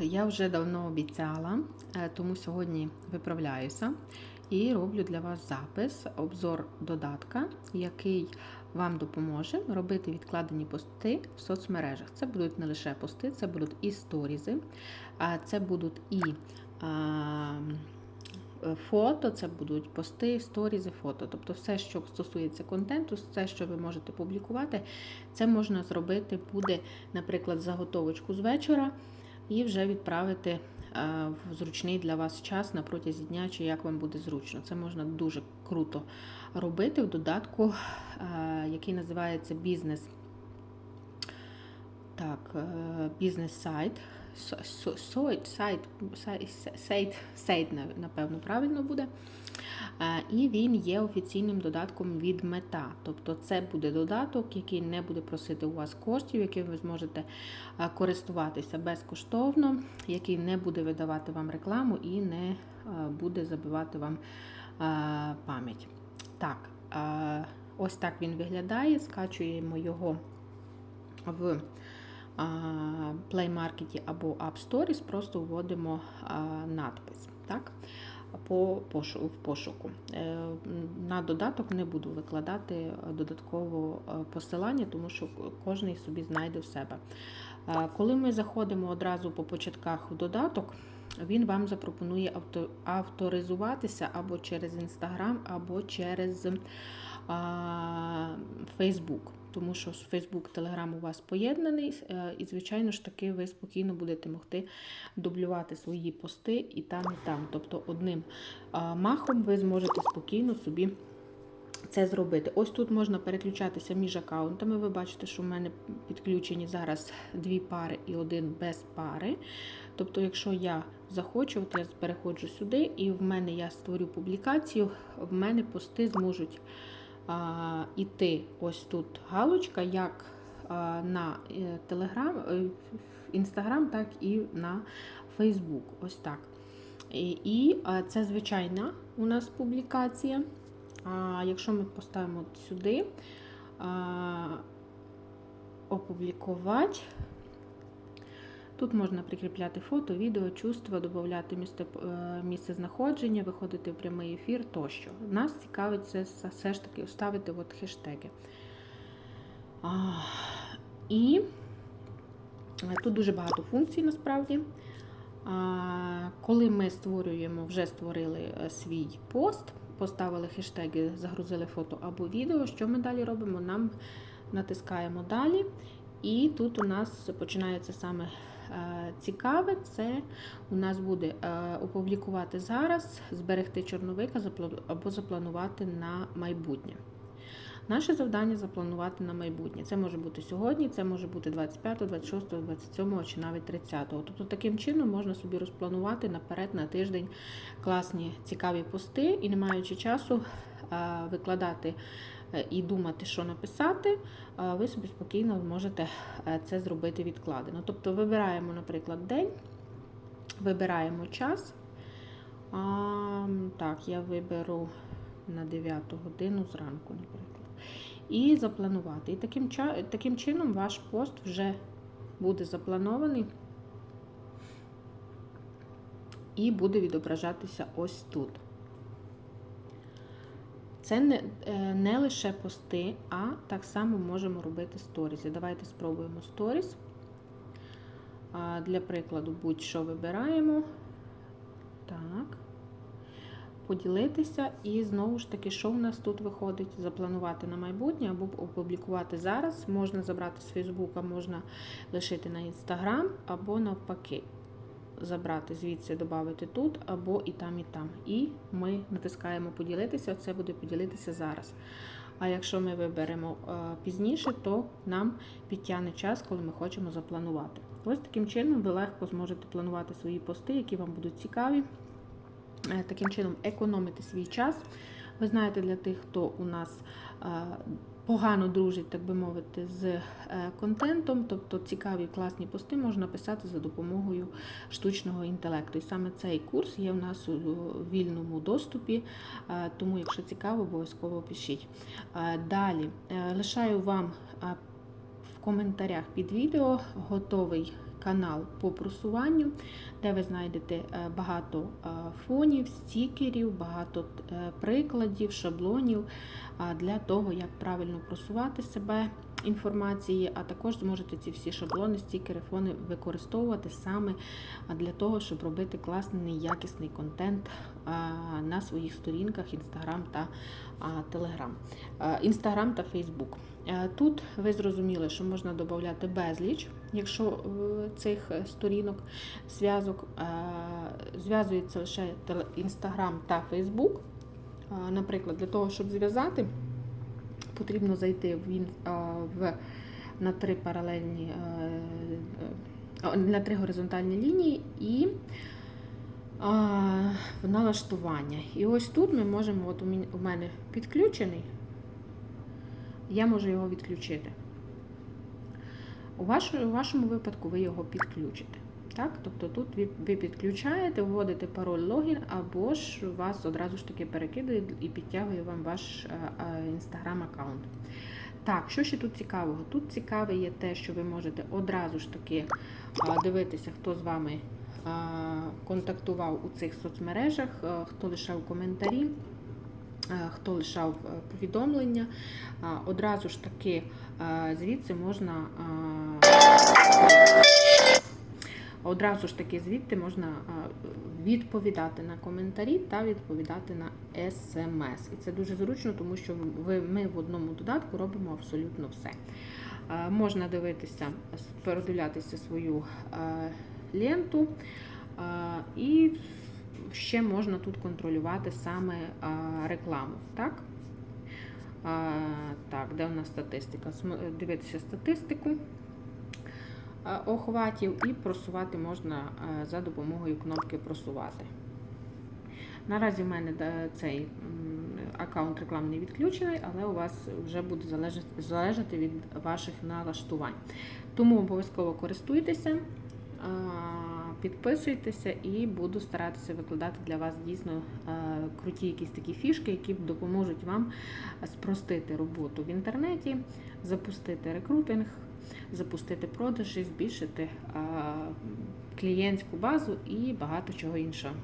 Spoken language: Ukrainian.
я вже давно обіцяла, е, тому сьогодні виправляюся і роблю для вас запис, обзор додатка, який вам допоможе робити відкладені пости в соцмережах. Це будуть не лише пости, це будуть і сторізи, а це будуть і фото, це будуть пости, сторізи, фото. Тобто все, що стосується контенту, все, що ви можете публікувати, це можна зробити буде, наприклад, заготовочку з вечора і вже відправити е, в зручний для вас час на протязі дня, чи як вам буде зручно. Це можна дуже круто робити в додатку, е, який називається бізнес. Так, е, бізнес-сайт. Сайт, сайт, сайт, сайт, напевно, правильно буде. Е, І він є офіційним додатком від мета. Тобто це буде додаток, який не буде просити у вас коштів, яким ви зможете е, користуватися безкоштовно, який не буде видавати вам рекламу і не е, буде забивати вам пам'ять. Так, ось так він виглядає. Скачуємо його в Play Market або App Store, просто вводимо надпис. Так? По в пошуку. На додаток не буду викладати додатково посилання, тому що кожен собі знайде в себе. Коли ми заходимо одразу по початках в додаток, він вам запропонує авторизуватися або через Instagram, або через Facebook тому що Facebook, Telegram у вас поєднаний, е, і, звичайно ж таки, ви спокійно будете могти дублювати свої пости і там, і там. Тобто одним махом ви зможете спокійно собі. Це зробити. Ось тут можна переключатися між аккаунтами. Ви бачите, що в мене підключені зараз дві пари і один без пари. Тобто, якщо я захочу, от я переходжу сюди, і в мене я створю публікацію, в мене пости зможуть іти ось тут галочка, як на Телеграм, Інстаграм, так і на Фейсбук. Ось так. І, це звичайна у нас публікація. А якщо ми поставимо сюди, опублікувати, Тут можна прикріпляти фото, відео, чувства, додати місце, місце знаходження, виходити в прямий ефір тощо. Нас цікавить це все ж таки вставити от хештеги. А, і тут дуже багато функцій насправді. А, коли ми створюємо, вже створили е, свій пост, поставили хештеги, загрузили фото або відео, що ми далі робимо? Нам натискаємо далі. І тут у нас починається саме Е, цікаве, це у нас буде е, опублікувати зараз, зберегти чорновика або запланувати на майбутнє. Наше завдання запланувати на майбутнє. Це може бути сьогодні, це може бути 25, 26, 27 чи навіть 30. Тобто таким чином можна собі розпланувати наперед на тиждень класні цікаві пости і, не маючи часу, е, викладати Е, і думати, що написати, е, ви собі спокійно можете е, це зробити відкладено. Тобто вибираємо, наприклад, день, вибираємо час. А, Так, я виберу на 9 годину зранку, наприклад. І запланувати. І таким, таким чином ваш пост вже буде запланований і буде відображатися ось тут. Це не е, не лише пости, а так само можемо робити сторізи. Давайте спробуємо сторіс. Для прикладу, будь-що вибираємо. Так. Поділитися, і знову ж таки, що в нас тут виходить? Запланувати на майбутнє або опублікувати зараз. Можна забрати з Фейсбука, можна лишити на Інстаграм, або навпаки забрати звідси, додати тут, або і там, і там. І ми натискаємо поділитися, це буде поділитися зараз. А якщо ми виберемо е, пізніше, то нам підтягне час, коли ми хочемо запланувати. Ось таким чином ви легко зможете планувати свої пости, які вам будуть цікаві. Е, таким чином, економити свій час. Ви знаєте, для тих, хто у нас е, погано дружить, так би мовити, з е, контентом, тобто цікаві класні пости можна писати за допомогою штучного інтелекту. І саме цей курс є в нас у вільному доступі, е, тому, якщо цікаво, обов'язково пишіть. Далі лишаю вам в коментарях під відео готовий канал по просуванню, де ви знайдете е, багато е, фонів, стікерів, багато е, прикладів, шаблонів для того, як правильно просувати себе інформації, а також зможете ці всі шаблони, стікери, фони використовувати саме для того, щоб робити класний якісний контент на своїх сторінках Instagram та Telegram. Instagram та Facebook. Тут ви зрозуміли, що можна додати безліч, якщо е, цих сторінок, зв'язок зв'язується лише Instagram та Facebook. Наприклад, для того, щоб зв'язати, потрібно зайти в, на три паралельні е, е, на три горизонтальні лінії і в налаштування. І ось тут ми можемо, от у мене підключений, я можу його відключити. У вашому випадку ви його підключите. Так? Тобто тут ви, підключаєте, вводите пароль логін, або ж вас одразу ж таки перекидає і підтягує вам ваш інстаграм аккаунт. Так, що ще тут цікавого? Тут цікаве є те, що ви можете одразу ж таки дивитися, хто з вами контактував у цих соцмережах, хто лишав коментарі, хто лишав е, повідомлення. Одразу ж таки звідси можна. Одразу ж таки звідти можна відповідати на коментарі та відповідати на смс. І це дуже зручно, тому що ми в одному додатку робимо абсолютно все. Можна дивитися, передивлятися свою ленту, і ще можна тут контролювати саме рекламу. Так? Так, де у нас статистика? Дивитися статистику е, охватів і просувати можна е, за допомогою кнопки просувати. Наразі в мене е, цей аккаунт рекламний відключений, але у вас вже буде залежати, від ваших налаштувань. Тому обов'язково користуйтеся, е, підписуйтеся і буду старатися викладати для вас дійсно е, круті якісь такі фішки, які допоможуть вам спростити роботу в інтернеті, запустити рекрутинг запустити продажі, збільшити клієнтську базу і багато чого іншого.